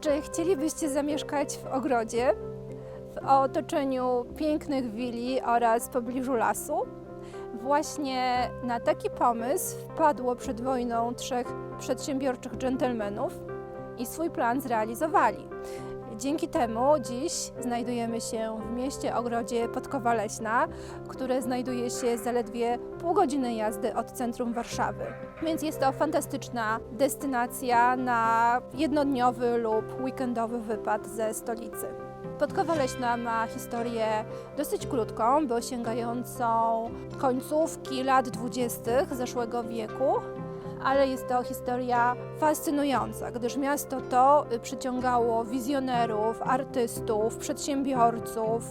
Czy chcielibyście zamieszkać w ogrodzie, w otoczeniu pięknych willi oraz w pobliżu lasu? Właśnie na taki pomysł wpadło przed wojną trzech przedsiębiorczych dżentelmenów i swój plan zrealizowali. Dzięki temu dziś znajdujemy się w mieście Ogrodzie Podkowa Leśna, które znajduje się zaledwie pół godziny jazdy od centrum Warszawy. Więc jest to fantastyczna destynacja na jednodniowy lub weekendowy wypad ze stolicy. Podkowa Leśna ma historię dosyć krótką, bo sięgającą końcówki lat 20. zeszłego wieku, ale jest to historia fascynująca, gdyż miasto to y, przyciągało wizjonerów, artystów, przedsiębiorców,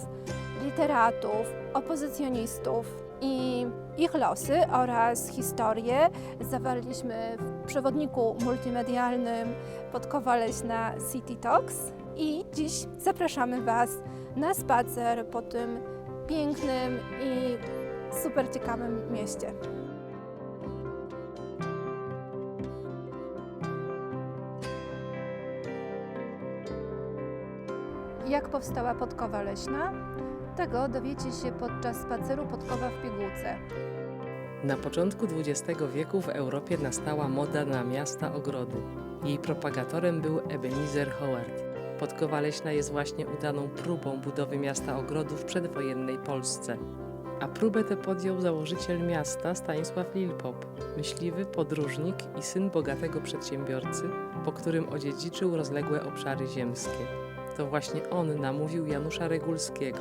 literatów, opozycjonistów i ich losy oraz historie zawarliśmy w przewodniku multimedialnym Podkowa Leśna City Talks i dziś zapraszamy Was na spacer po tym pięknym i super ciekawym mieście. Jak powstała Podkowa Leśna? Tego dowiecie się podczas spaceru Podkowa w Pigułce. Na początku XX wieku w Europie nastała moda na miasta ogrody. Jej propagatorem był Ebenezer Howard. Podkowa leśna jest właśnie udaną próbą budowy miasta ogrodów w przedwojennej Polsce. A próbę tę podjął założyciel miasta Stanisław Lilpop, myśliwy, podróżnik i syn bogatego przedsiębiorcy, po którym odziedziczył rozległe obszary ziemskie. To właśnie on namówił Janusza Regulskiego,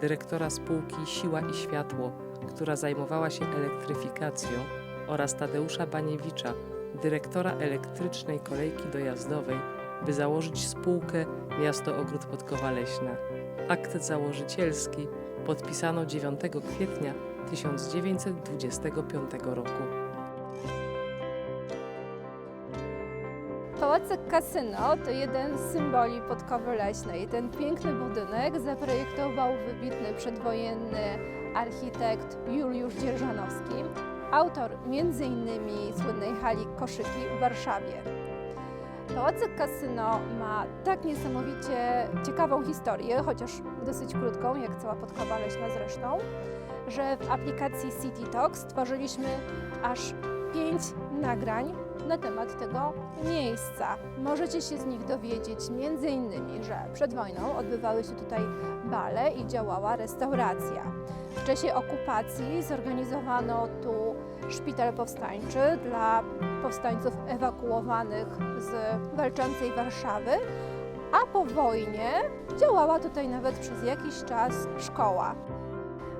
dyrektora spółki Siła i Światło, która zajmowała się elektryfikacją, oraz Tadeusza Baniewicza, dyrektora elektrycznej kolejki dojazdowej, by założyć spółkę Miasto Ogród Podkowa Leśna. Akt założycielski podpisano 9 kwietnia 1925 roku. Pałacyk Kasyno to jeden z symboli Podkowy Leśnej. Ten piękny budynek zaprojektował wybitny przedwojenny architekt Juliusz Dzierżanowski, autor m.in. słynnej hali Koszyki w Warszawie. Pałacyk Kasyno ma tak niesamowicie ciekawą historię, chociaż dosyć krótką, jak cała Podkowa Leśna zresztą, że w aplikacji City Talk stworzyliśmy aż pięć nagrań na temat tego miejsca. Możecie się z nich dowiedzieć m.in., że przed wojną odbywały się tutaj bale i działała restauracja. W czasie okupacji zorganizowano tu szpital powstańczy dla powstańców ewakuowanych z walczącej Warszawy, a po wojnie działała tutaj nawet przez jakiś czas szkoła.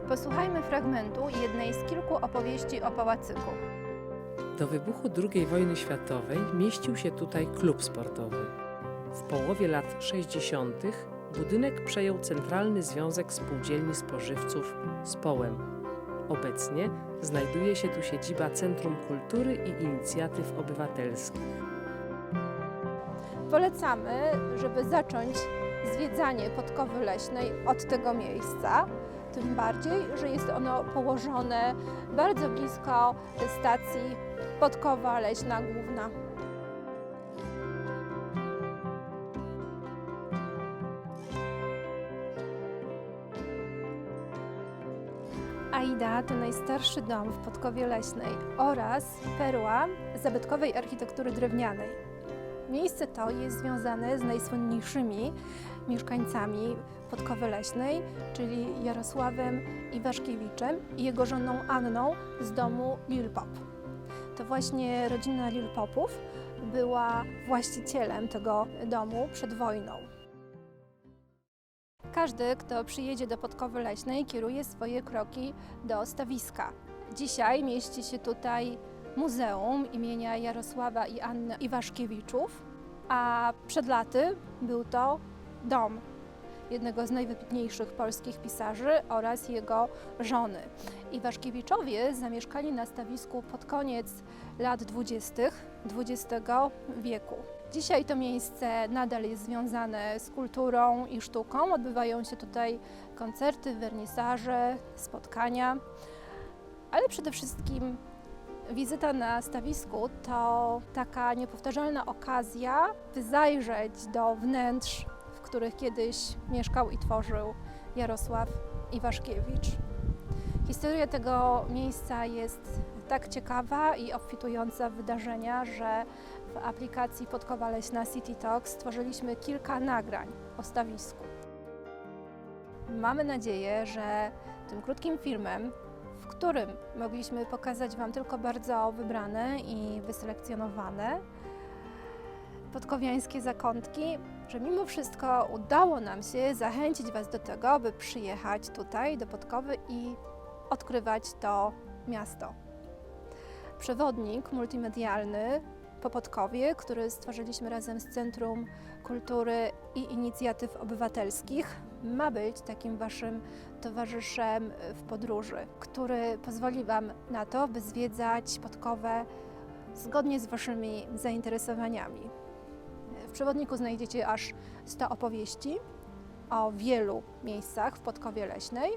Posłuchajmy fragmentu jednej z kilku opowieści o pałacyku. Do wybuchu II wojny światowej mieścił się tutaj klub sportowy. W połowie lat 60. budynek przejął Centralny Związek Spółdzielni Spożywców Społem. Obecnie znajduje się tu siedziba Centrum Kultury i Inicjatyw Obywatelskich. Polecamy, żeby zacząć zwiedzanie Podkowy Leśnej od tego miejsca. Tym bardziej, że jest ono położone bardzo blisko stacji Podkowa Leśna Główna. Aida to najstarszy dom w Podkowie Leśnej oraz perła zabytkowej architektury drewnianej. Miejsce to jest związane z najsłynniejszymi mieszkańcami Podkowy Leśnej, czyli Jarosławem Iwaszkiewiczem i jego żoną Anną z domu Lilpop. To właśnie rodzina Lilpopów była właścicielem tego domu przed wojną. Każdy, kto przyjedzie do Podkowy Leśnej, kieruje swoje kroki do stawiska. Dzisiaj mieści się tutaj Muzeum imienia Jarosława i Anny Iwaszkiewiczów, a przed laty był to dom jednego z najwybitniejszych polskich pisarzy oraz jego żony. Iwaszkiewiczowie zamieszkali na stawisku pod koniec lat 20. XX wieku. Dzisiaj to miejsce nadal jest związane z kulturą i sztuką. Odbywają się tutaj koncerty, wernisaże, spotkania, ale przede wszystkim Wizyta na stawisku to taka niepowtarzalna okazja, by zajrzeć do wnętrz, w których kiedyś mieszkał i tworzył Jarosław Iwaszkiewicz. Historia tego miejsca jest tak ciekawa i obfitująca w wydarzenia, że w aplikacji Podkowa Leśna City Talk stworzyliśmy kilka nagrań o stawisku. Mamy nadzieję, że tym krótkim filmem, w którym mogliśmy pokazać Wam tylko bardzo wybrane i wyselekcjonowane podkowiańskie zakątki, że mimo wszystko udało nam się zachęcić Was do tego, by przyjechać tutaj do Podkowy i odkrywać to miasto. Przewodnik multimedialny po Podkowie, który stworzyliśmy razem z Centrum Kultury i Inicjatyw Obywatelskich, ma być takim Waszym towarzyszem w podróży, który pozwoli Wam na to, by zwiedzać Podkowę zgodnie z Waszymi zainteresowaniami. W przewodniku znajdziecie aż 100 opowieści o wielu miejscach w Podkowie Leśnej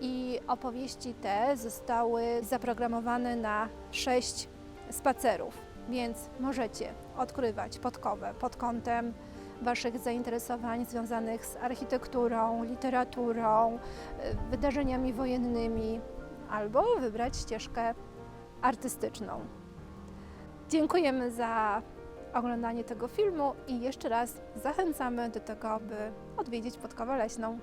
i opowieści te zostały zaprogramowane na 6 spacerów, więc możecie odkrywać Podkowę pod kątem Waszych zainteresowań związanych z architekturą, literaturą, y, wydarzeniami wojennymi albo wybrać ścieżkę artystyczną. Dziękujemy za oglądanie tego filmu i jeszcze raz zachęcamy do tego, by odwiedzić Podkowę Leśną.